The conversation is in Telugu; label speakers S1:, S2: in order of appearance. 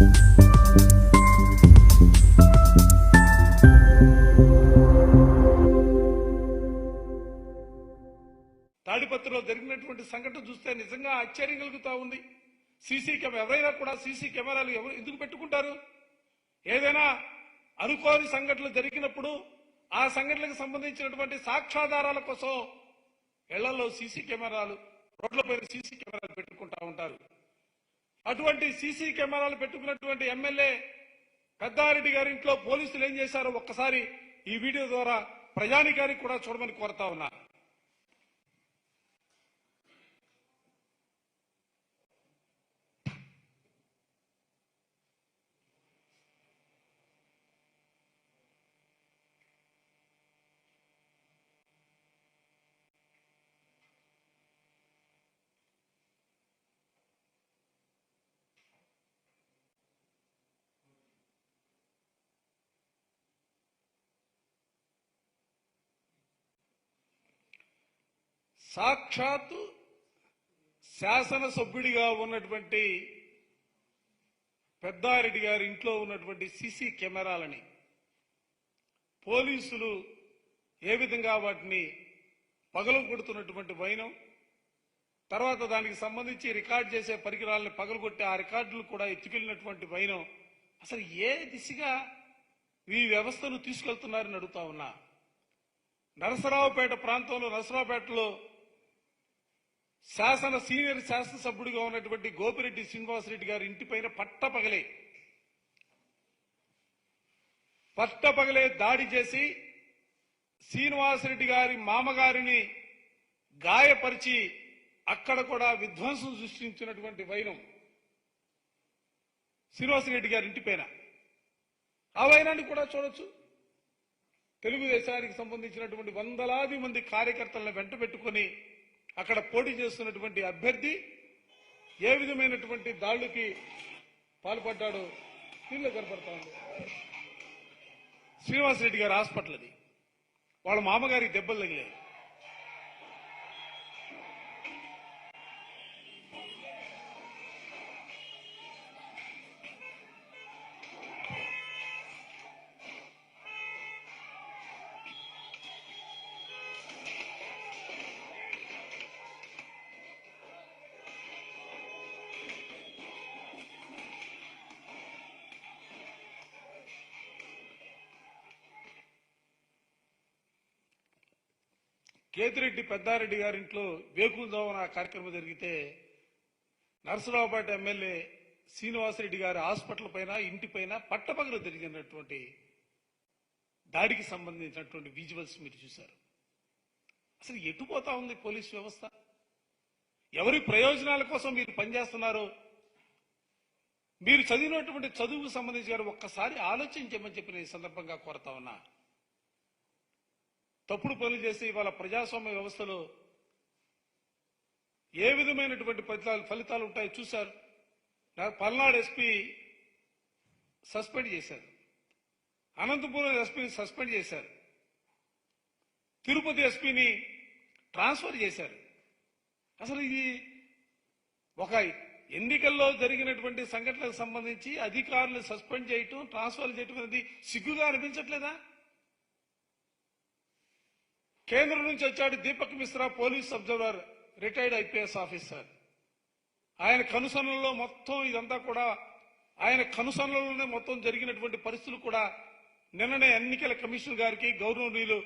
S1: తాడిపత్రిలో జరిగినటువంటి సంఘటన చూస్తే నిజంగా ఆశ్చర్యం కలుగుతా ఉంది. సీసీ కెమెరా ఎవరైనా కూడా సీసీ కెమెరాలు ఎవరు ఎందుకు పెట్టుకుంటారు? ఏదైనా అనుకోని సంఘటనలు జరిగినప్పుడు ఆ సంఘటనలకు సంబంధించినటువంటి సాక్ష్యాధారాల కోసం ఇళ్ళలో సీసీ కెమెరాలు రోడ్లపైన సీసీ కెమెరాలు పెట్టుకుంటా ఉంటారు. అటువంటి సీసీ కెమెరాలు పెట్టుకున్నటువంటి ఎమ్మెల్యే పెద్దారెడ్డి గారి ఇంట్లో పోలీసులు ఏం చేశారో ఒక్కసారి ఈ వీడియో ద్వారా ప్రజానికానికి కూడా చూడమని కోరుతా ఉన్నా. సాక్షాత్తు శాసనసభ్యుడిగా ఉన్నటువంటి పెద్దారెడ్డి గారి ఇంట్లో ఉన్నటువంటి సీసీ కెమెరాలని పోలీసులు ఏ విధంగా వాటిని పగలగొడుతున్నటువంటి వైనం తర్వాత దానికి సంబంధించి రికార్డ్ చేసే పరికరాలను పగలగొట్టి ఆ రికార్డులు కూడా ఎత్తుకెళ్ళినటువంటి వైనం. అసలు ఏ దిశగా ఈ వ్యవస్థను తీసుకెళ్తున్నారని అడుగుతా ఉన్నా. నరసరావుపేట ప్రాంతంలో నరసరావుపేటలో శాసన సీనియర్ శాసనసభ్యుడిగా ఉన్నటువంటి గోపిరెడ్డి శ్రీనివాసరెడ్డి గారి ఇంటిపైన పట్టపగలే పట్టపగలే దాడి చేసి శ్రీనివాసరెడ్డి గారి మామగారిని గాయపరిచి అక్కడ కూడా విధ్వంసం సృష్టించినటువంటి వైనం శ్రీనివాసరెడ్డి గారి ఇంటిపైన ఆ వైనాన్ని కూడా చూడొచ్చు. తెలుగుదేశానికి సంబంధించినటువంటి వందలాది మంది కార్యకర్తలను వెంట పెట్టుకుని అక్కడ పోటీ చేస్తున్నటువంటి అభ్యర్థి ఏ విధమైనటువంటి దాడులకి పాల్పడ్డాడో దీనిలో కనపడతా ఉంది. శ్రీనివాసరెడ్డి గారి హాస్పిటల్ అది. వాళ్ళ మామగారికి దెబ్బలు తగిలాయి. కేతిరెడ్డి పెద్దారెడ్డి గారింట్లో వేకుజామున ఆ కార్యక్రమం జరిగితే నరసరావుపేట ఎమ్మెల్యే శ్రీనివాసరెడ్డి గారి హాస్పిటల్ పైన ఇంటిపైన పట్టపగలు జరిగినటువంటి దాడికి సంబంధించినటువంటి విజువల్స్ మీరు చూశారు. అసలు ఎటు పోతా ఉంది పోలీస్ వ్యవస్థ? ఎవరి ప్రయోజనాల కోసం మీరు పనిచేస్తున్నారు? మీరు చదివినటువంటి చదువుకు సంబంధించి గారు ఒక్కసారి ఆలోచించమని చెప్పిన ఈ సందర్భంగా కోరుతా ఉన్నా. తప్పుడు పనులు చేసి ఇవాళ ప్రజాస్వామ్య వ్యవస్థలో ఏ విధమైనటువంటి ఫలితాలు ఫలితాలు ఉంటాయో చూశారు. నాకు పల్నాడు ఎస్పీ సస్పెండ్ చేశారు. అనంతపురం ఎస్పీని సస్పెండ్ చేశారు. తిరుపతి ఎస్పీని ట్రాన్స్ఫర్ చేశారు. అసలు ఇది ఒక ఎన్నికల్లో జరిగినటువంటి సంఘటనలకు సంబంధించి అధికారులు సస్పెండ్ చేయటం ట్రాన్స్ఫర్ చేయటం అనేది సిగ్గుగా అనిపించట్లేదా? కేంద్రం నుంచి వచ్చాడు Deepak Mishra police observer retired IPS officer. ఆయన కనుసనలో మొత్తం ఇదంతా కూడా ఆయన కనుసనలోనే మొత్తం జరిగినటువంటి పరిస్థితులు కూడా నిన్ననే ఎన్నికల కమిషన్ గారికి గౌరవనీయులు